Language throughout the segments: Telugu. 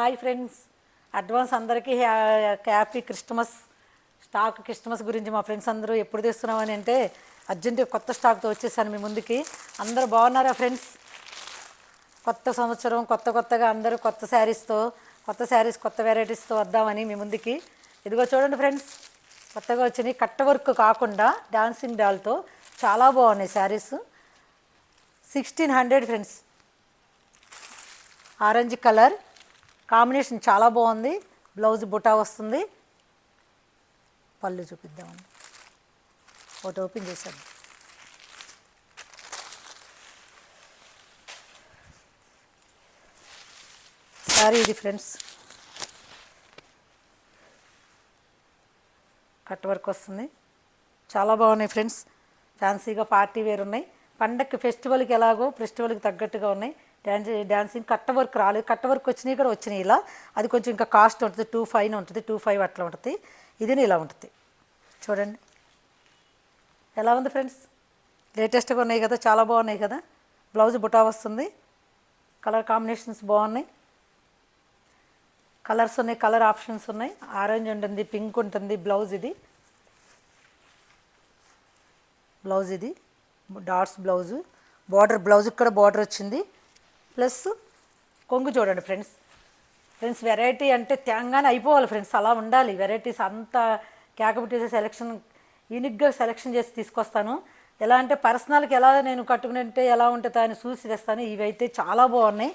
Hi friends. అడ్వాన్స్ అందరికీ హ్యాపీ క్రిస్టమస్ స్టాక్ క్రిస్టమస్ గురించి మా ఫ్రెండ్స్ అందరూ ఎప్పుడు తెస్తున్నామని అంటే అర్జెంట్ కొత్త స్టాక్తో వచ్చేసాను మీ ముందుకి. అందరూ బాగున్నారా ఫ్రెండ్స్? కొత్త సంవత్సరం కొత్త కొత్తగా అందరూ కొత్త శారీస్తో కొత్త శారీస్ కొత్త వెరైటీస్తో వద్దామని మీ ముందుకి. ఇదిగో చూడండి ఫ్రెండ్స్. కొత్తగా వచ్చినాయి. కట్ట వర్క్ కాకుండా డాన్సింగ్ డాల్తో చాలా బాగున్నాయి saris. Sixteen hundred friends. Orange colour. Combination చాలా బాగుంది. బ్లౌజ్ బుటా వస్తుంది. పళ్ళు చూపిద్దామండి ఒకటి ఓపెన్ చేశాను. సారీ ఇది ఫ్రెండ్స్. కట్ వర్క్ వస్తుంది. చాలా బాగున్నాయి ఫ్రెండ్స్. ఫ్యాన్సీగా పార్టీ వేర్ ఉన్నాయి. పండక్కి ఫెస్టివల్కి ఎలాగో ఫెస్టివల్కి తగ్గట్టుగా ఉన్నాయి. డ్యాన్స్ డ్యాన్సింగ్ కట్ట వర్క్ రాలేదు. కట్ట వర్క్ వచ్చినాయి కూడా వచ్చినాయి ఇలా. అది కొంచెం ఇంకా కాస్ట్ ఉంటుంది. టూ ఫైవ్ ఉంటుంది. టూ ఫైవ్ అట్లా ఉంటుంది. ఇది ఇలా ఉంటుంది. చూడండి. ఎలా ఉంది ఫ్రెండ్స్? లేటెస్ట్గా ఉన్నాయి కదా. చాలా బాగున్నాయి కదా. బ్లౌజ్ బుటా వస్తుంది. కలర్ కాంబినేషన్స్ బాగున్నాయి. కలర్స్ ఉన్నాయి. కలర్ ఆప్షన్స్ ఉన్నాయి. ఆరెంజ్ ఉంటుంది. పింక్ ఉంటుంది. బ్లౌజ్ ఇది. బ్లౌజ్ ఇది. Dots blouse. బార్డర్ బ్లౌజ్కి కూడా బార్డర్ వచ్చింది. ప్లస్ కొంగు చూడండి ఫ్రెండ్స్. ఫ్రెండ్స్ వెరైటీ అంటే తేంగానే అయిపోవాలి ఫ్రెండ్స్. అలా ఉండాలి. వెరైటీస్ అంత క్యాకబిటీస్ సెలెక్షన్ యూనిక్గా సెలెక్షన్ చేసి తీసుకొస్తాను. ఎలా అంటే పర్సనల్కి ఎలా నేను కట్టుకుంటే ఎలా ఉంటుందో అని చూసి తెస్తాను. ఇవైతే చాలా బాగున్నాయి.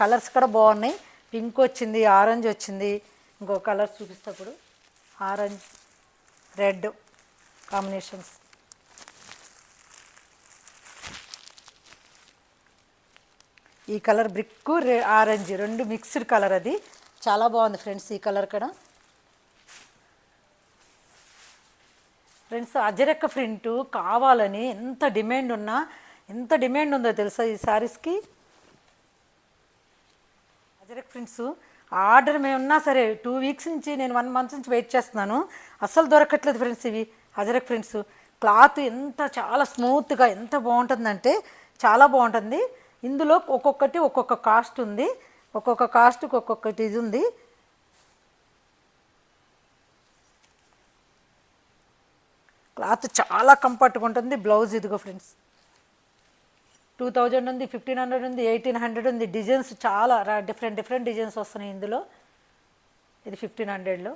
కలర్స్ కూడా బాగున్నాయి. పింక్ వచ్చింది ఆరెంజ్ వచ్చింది. ఇంకో కలర్ చూపిస్తే ఆరెంజ్ రెడ్ కాంబినేషన్స్ ఈ కలర్ బ్రిక్ ఆరెంజ్ రెండు మిక్స్డ్ కలర్ అది. చాలా బాగుంది ఫ్రెండ్స్ ఈ కలర్ కూడా. ఫ్రెండ్స్ అజరక్క ప్రింట్ కావాలని ఎంత డిమాండ్ ఉన్నా ఎంత డిమాండ్ ఉందో తెలుసా ఈ శారీస్కి? అజరక్ ఫ్రింట్స్ ఆర్డర్ మేము ఉన్నా సరే టూ వీక్స్ నుంచి నేను వన్ మంత్ నుంచి వెయిట్ చేస్తున్నాను. అస్సలు దొరకట్లేదు ఫ్రెండ్స్ ఇవి అజరక్ ఫ్రెండ్స్ క్లాత్ ఎంత చాలా స్మూత్గా ఎంత బాగుంటుందంటే చాలా బాగుంటుంది. ఇందులో ఒక్కొక్కటి ఒక్కొక్క కాస్ట్ ఉంది. ఒక్కొక్క కాస్ట్కి ఒక్కొక్కటి ఇది ఉంది. క్లాత్ చాలా కంఫర్ట్గా ఉంటుంది. బ్లౌజ్ ఇదిగో ఫ్రెండ్స్. టూ థౌజండ్ ఉంది ఫిఫ్టీన్ హండ్రెడ్ ఉంది ఎయిటీన్ హండ్రెడ్ ఉంది. డిజైన్స్ చాలా డిఫరెంట్ డిఫరెంట్ డిజైన్స్ వస్తున్నాయి ఇందులో. ఇది ఫిఫ్టీన్ హండ్రెడ్లో.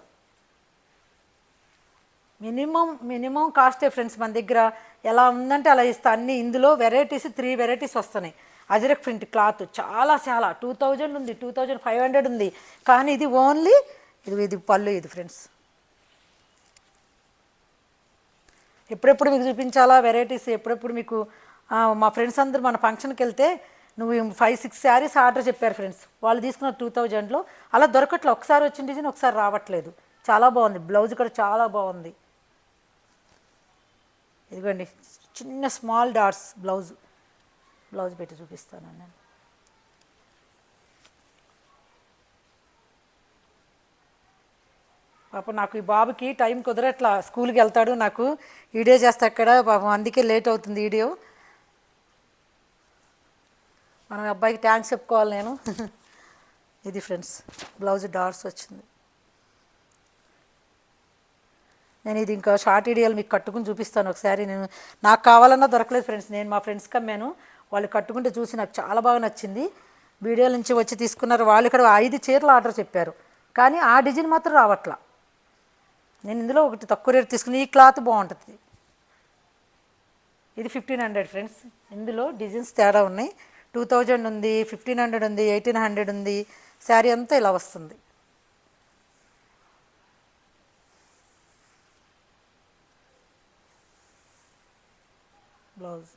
మినిమం మినిమం కాస్టే ఫ్రెండ్స్ మన దగ్గర ఎలా ఉందంటే అలా ఇస్తా. అన్ని ఇందులో వెరైటీస్ త్రీ వెరైటీస్ వస్తున్నాయి. అజరక్ ప్రింట్ క్లాత్ చాలా చాలా టూ థౌజండ్ ఉంది టూ థౌజండ్ ఫైవ్ హండ్రెడ్ ఉంది. కానీ ఇది ఓన్లీ ఇది ఇది పళ్ళు ఇది ఫ్రెండ్స్. ఎప్పుడెప్పుడు మీకు చూపించాలా వెరైటీస్? ఎప్పుడెప్పుడు మీకు మా ఫ్రెండ్స్ అందరూ మన ఫంక్షన్కి వెళ్తే నువ్వు ఫైవ్ సిక్స్ శారీస్ ఆర్డర్ చెప్పారు ఫ్రెండ్స్. వాళ్ళు తీసుకున్న టూ థౌజండ్లో అలా దొరకట్లే. ఒకసారి వచ్చిన డిజైన్ ఒకసారి రావట్లేదు. చాలా బాగుంది. బ్లౌజ్ కూడా చాలా బాగుంది. ఇదిగోండి చిన్న స్మాల్ డాట్స్ బ్లౌజ్. బ్లౌజ్ పెట్టి చూపిస్తాను నేను. పాపం నాకు ఈ బాబుకి టైం కుదరట్లా స్కూల్కి వెళ్తాడు నాకు ఈడే చేస్తా అక్కడ పాపం అందుకే లేట్ అవుతుంది వీడియో. మన అబ్బాయికి థ్యాంక్స్ చెప్పుకోవాలి నేను. ఇది ఫ్రెండ్స్ బ్లౌజ్ డార్స్ వచ్చింది. నేను ఇది ఇంకా షార్ట్ వీడియోలు మీకు కట్టుకుని చూపిస్తాను ఒకసారి. నేను నాకు కావాలన్నా దొరకలేదు ఫ్రెండ్స్. నేను మా ఫ్రెండ్స్కి అమ్మాను. వాళ్ళు కట్టుకుంటే చూసి నాకు చాలా బాగా నచ్చింది. వీడియో నుంచి వచ్చి తీసుకున్నారు. వాళ్ళు ఇక్కడ ఐదు చీరలు ఆర్డర్ చెప్పారు. కానీ ఆ డిజైన్ మాత్రం రావట్లా. నేను ఇందులో ఒకటి తక్కువ రేట్ తీసుకుని ఈ క్లాత్ బాగుంటుంది. ఇది ఫిఫ్టీన్ హండ్రెడ్ ఫ్రెండ్స్ ఇందులో డిజైన్స్ తేడా ఉన్నాయి. టూ థౌజండ్ ఉంది ఫిఫ్టీన్ హండ్రెడ్ ఉంది ఎయిటీన్ హండ్రెడ్ ఉంది. శారీ అంతా ఇలా వస్తుంది. బ్లౌజ్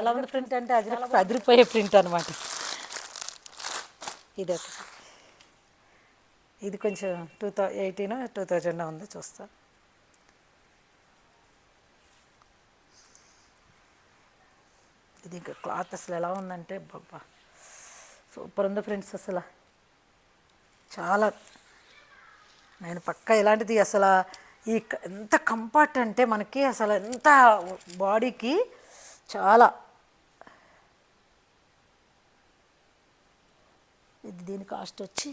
ఎలా ఉంది ప్రింట్ అంటే అది అదిరిపోయే ప్రింట్ అనమాట ఇది ఒకటి ఇది కొంచెం two thou eighteen two thousand ఉంది చూస్తా. ఇది ఇంకా క్లాత్ అసలు ఎలా ఉందంటే బాబా సూపర్ ఉంది ఫ్రెండ్స్ అసలు. చాలా. నేను పక్క ఇలాంటిది అసలు ఈ ఎంత కంఫర్ట్ అంటే మనకి అసలు ఎంత బాడీకి చాలా. పడుతుంది దీని కాస్ట్ వచ్చి?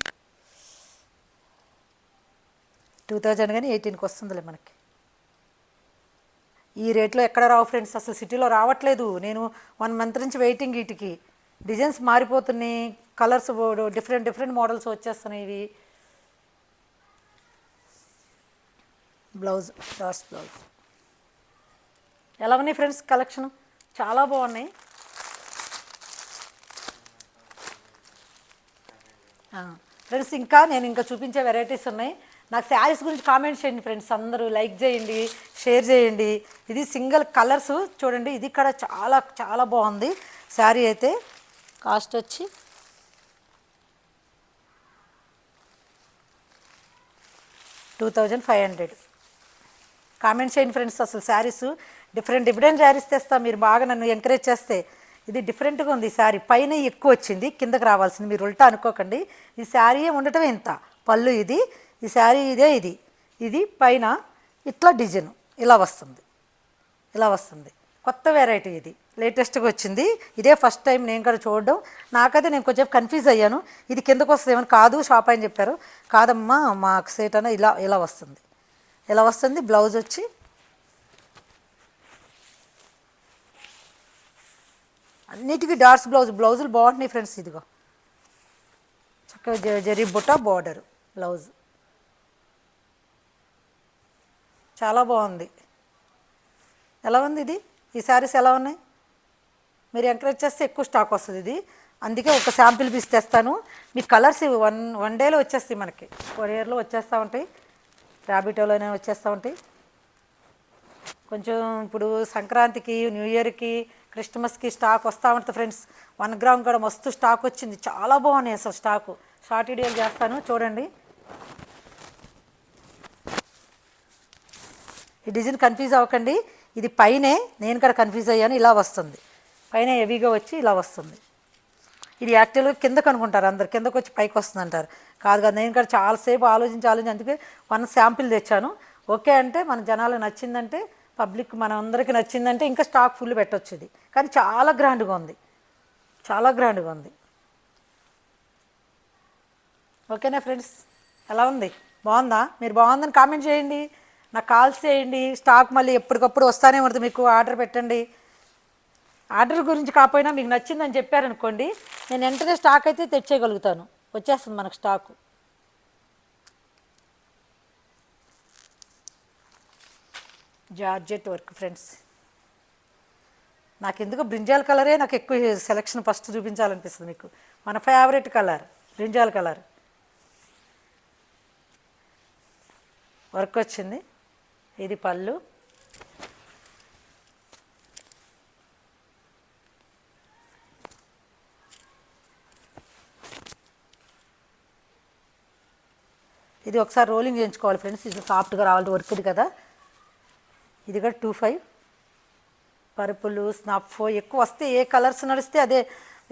టూ థౌజండ్ కానీ ఎయిటీన్కి వస్తుందిలే మనకి. ఈ రేట్లో ఎక్కడ రావు ఫ్రెండ్స్ అసలు సిటీలో రావట్లేదు. నేను వన్ మంత్ నుంచి వెయిటింగ్ వీటికి. డిజైన్స్ మారిపోతున్నాయి. కలర్స్ డిఫరెంట్ డిఫరెంట్ మోడల్స్ వచ్చేస్తున్నాయి ఇవి. బ్లౌజ్ డాట్స్ బ్లౌజ్ ఎలా ఉన్నాయి ఫ్రెండ్స్ కలెక్షన్ చాలా బాగున్నాయి. ఫ్రెండ్స్ ఇంకా నేను ఇంకా చూపించే వెరైటీస్ ఉన్నాయి. నాకు శారీస్ గురించి కామెంట్ చేయండి ఫ్రెండ్స్ అందరూ లైక్ చేయండి షేర్ చేయండి. ఇది సింగిల్ కలర్స్ చూడండి. ఇది ఇక్కడ చాలా చాలా బాగుంది. శారీ అయితే కాస్ట్ వచ్చి two thousand five hundred comment చేయండి ఫ్రెండ్స్ అసలు శారీస్ డిఫరెంట్ డిఫరెంట్ శారీస్ తెస్తా. మీరు బాగా నన్ను ఎంకరేజ్ చేస్తే ఇది డిఫరెంట్గా ఉంది ఈ శారీ పైన ఎక్కువ వచ్చింది కిందకి రావాల్సింది. మీరు ఉల్టా అనుకోకండి. ఈ శారీ ఉండటం ఇంత. పళ్ళు ఇది ఈ శారీ ఇదే ఇది. ఇది పైన ఇట్లా డిజైన్. ఇలా వస్తుంది. ఇలా వస్తుంది. కొత్త వెరైటీ ఇది. లేటెస్ట్గా వచ్చింది. ఇదే ఫస్ట్ టైం నేను కూడా చూడడం. నాకైతే నేను కొంచెం కన్ఫ్యూజ్ అయ్యాను. ఇది కిందకు వస్తుంది ఏమని? కాదు షాప్ అని చెప్పారు. కాదమ్మా మాకు సేట్ అన్న ఇలా ఇలా వస్తుంది. ఇలా వస్తుంది. బ్లౌజ్ వచ్చి అన్నిటికీ డార్క్స్ బ్లౌజ్ బ్లౌజులు బాగుంటున్నాయి ఫ్రెండ్స్ ఇదిగో. చక్కగా జరీ బుట్ట బార్డర్ బ్లౌజ్. చాలా బాగుంది. ఎలా ఉంది ఇది? ఈ శారీస్ ఎలా ఉన్నాయి? మీరు ఎంకరేజ్ చేస్తే ఎక్కువ స్టాక్ వస్తుంది ఇది. అందుకే ఒక శాంపిల్ పీస్ తెస్తాను. మీ కలర్స్ వన్ వన్ డేలో వచ్చేస్తాయి మనకి. కొరియర్లో వచ్చేస్తూ ఉంటాయి. ర్యాబిటోలోనే వచ్చేస్తూ ఉంటాయి. కొంచెం ఇప్పుడు సంక్రాంతికి న్యూ ఇయర్కి క్రిస్మస్కి స్టాక్ వస్తూ ఉంటుంది ఫ్రెండ్స్. వన్ గ్రామ్ కూడా మస్తు స్టాక్ వచ్చింది. చాలా బాగున్నాయి అసలు స్టాకు. షార్ట్ వీడియోలు చేస్తాను చూడండి. ఈ డిజైన్ కన్ఫ్యూజ్ అవ్వకండి. ఇది పైనే నేను కూడా కన్ఫ్యూజ్ అయ్యాను ఇలా వస్తుంది. పైన హెవీగా వచ్చి ఇలా వస్తుంది. ఇది యాక్చువల్గా కిందకు అనుకుంటారు అందరు. కిందకు వచ్చి పైకి వస్తుంది అంటారు. కాదు కాదు నేను కూడా చాలాసేపు ఆలోచించి ఆలోచించి అందుకే వన్ శాంపిల్ తెచ్చాను. ఓకే అంటే మన జనాలకు నచ్చిందంటే పబ్లిక్ మన అందరికీ నచ్చిందంటే ఇంకా స్టాక్ ఫుల్ పెట్టొచ్చు ఇది. కానీ చాలా గ్రాండ్గా ఉంది. చాలా గ్రాండ్గా ఉంది. ఓకేనా ఫ్రెండ్స్? ఎలా ఉంది? బాగుందా? మీరు బాగుందని కామెంట్ చేయండి. నాకు కాల్స్ చేయండి. స్టాక్ మళ్ళీ ఎప్పటికప్పుడు వస్తానే ఉంటుంది. మీకు ఆర్డర్ పెట్టండి. ఆర్డర్ గురించి కాకపోయినా మీకు నచ్చిందని చెప్పారనుకోండి నేను వెంటనే స్టాక్ అయితే తెచ్చేయగలుగుతాను. వచ్చేస్తుంది మనకు స్టాకు. Georgette work friends. నాకు ఎందుకు బ్రింజాల్ కలరే నాకు ఎక్కువ సెలక్షన్ ఫస్ట్ చూపించాలనిపిస్తుంది మీకు. మన favourite colour brinjal colour. Work వచ్చింది. ఇది పళ్ళు. ఇది ఒకసారి రోలింగ్ చేయించుకోవాలి ఫ్రెండ్స్. ఇది సాఫ్ట్గా రావాలి వర్క్ది కదా. ఇది కూడా టూ ఫైవ్. పర్పులు స్నాప్ ఎక్కువ వస్తే ఏ కలర్స్ నడిస్తే అదే.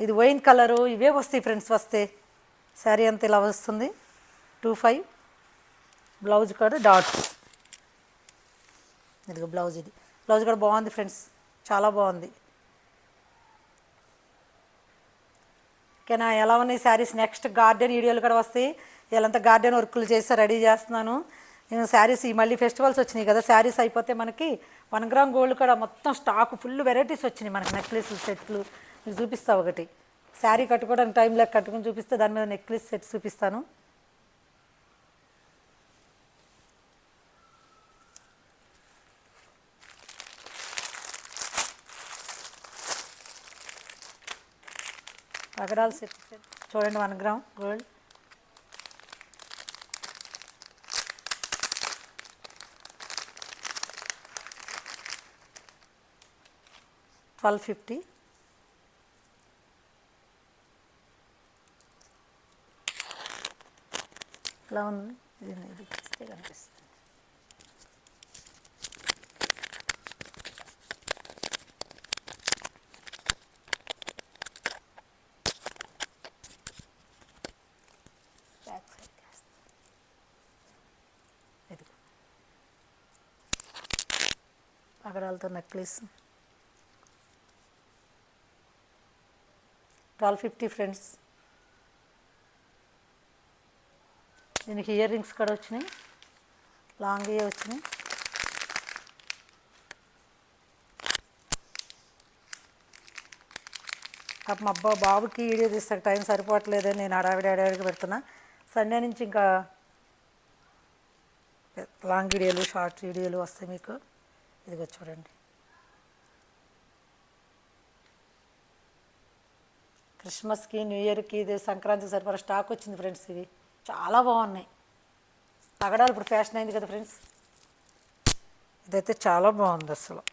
ఇది వైన్ కలరు ఇవే వస్తాయి ఫ్రెండ్స్ వస్తే. శారీ అంత ఇలా వస్తుంది. Two five. బ్లౌజ్ కూడా డాట్. ఇదిగో బ్లౌజ్ ఇది. బ్లౌజ్ కూడా బాగుంది ఫ్రెండ్స్. చాలా బాగుంది. ఓకేనా ఎలా ఉన్నాయి శారీస్ నెక్స్ట్ గార్డెన్ వీడియోలు కూడా వస్తాయి. వీళ్ళంతా గార్డెన్ వర్కులు చేసి రెడీ చేస్తున్నాను. నేను శారీస్ ఈ మళ్ళీ ఫెస్టివల్స్ వచ్చినాయి కదా శారీస్ అయిపోతే మనకి వన్ గ్రామ్ గోల్డ్ కూడా మొత్తం స్టాక్ ఫుల్ వెరైటీస్ వచ్చినాయి మనకి నెక్లెస్లు సెట్లు. మీకు చూపిస్తా ఒకటి. శారీ కట్టుకోవడానికి టైం లేక కట్టుకుని చూపిస్తే దాని మీద నెక్లెస్ సెట్ చూపిస్తాను. పగడాల సెట్. చూడండి one gram gold. Twelve fifty ఎలా ఉంది? ఇది చూస్తే కనిపిస్తుంది. బ్యాక్ సైడ్ చేస్తా పగడాలతో నెక్లెస్ ట్వెల్వ్ ఫిఫ్టీ ఫ్రెండ్స్. దీనికి ఇయర్ రింగ్స్ కూడా వచ్చినాయి. లాంగ్ ఇయర్ వచ్చినాయి. పాప మా అబ్బా బాబుకి వీడియో తీస్తాక టైం సరిపోవట్లేదని నేను అడావిడి అడావిడికి పెడుతున్నా. సండే నుంచి ఇంకా లాంగ్ వీడియోలు షార్ట్ వీడియోలు వస్తాయి మీకు. ఇదిగో చూడండి. క్రిస్మస్కి న్యూ ఇయర్కి ఇది సంక్రాంతికి సరిపడా స్టాక్ వచ్చింది ఫ్రెండ్స్ ఇవి చాలా బాగున్నాయి. తగడాలు ఇప్పుడు ఫ్యాషన్ అయింది కదా ఫ్రెండ్స్. ఇదైతే చాలా బాగుంది అసలు.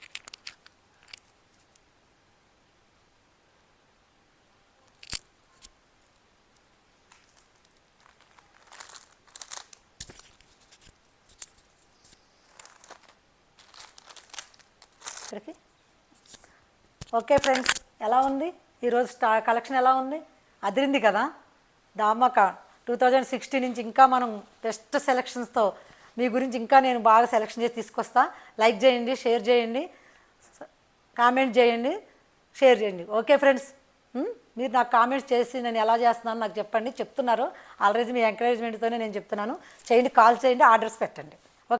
ఇక్కడికి. ఓకే ఫ్రెండ్స్ ఎలా ఉంది? ఈరోజు స్టా కలెక్షన్ ఎలా ఉంది? అదిరింది కదా. దామక టూ థౌజండ్ సిక్స్టీన్ నుంచి ఇంకా మనం బెస్ట్ సెలెక్షన్స్తో మీ గురించి ఇంకా నేను బాగా సెలెక్షన్ చేసి తీసుకొస్తా. లైక్ చేయండి షేర్ చేయండి కామెంట్ చేయండి షేర్ చేయండి. Okay friends hmm? మీరు నాకు కామెంట్స్ చేసి నేను ఎలా చేస్తున్నాను నాకు చెప్పండి. చెప్తున్నారు. ఆల్రెడీ మీ ఎంకరేజ్మెంట్తోనే నేను చెప్తున్నాను. చేయండి కాల్ చేయండి ఆర్డర్స్ పెట్టండి.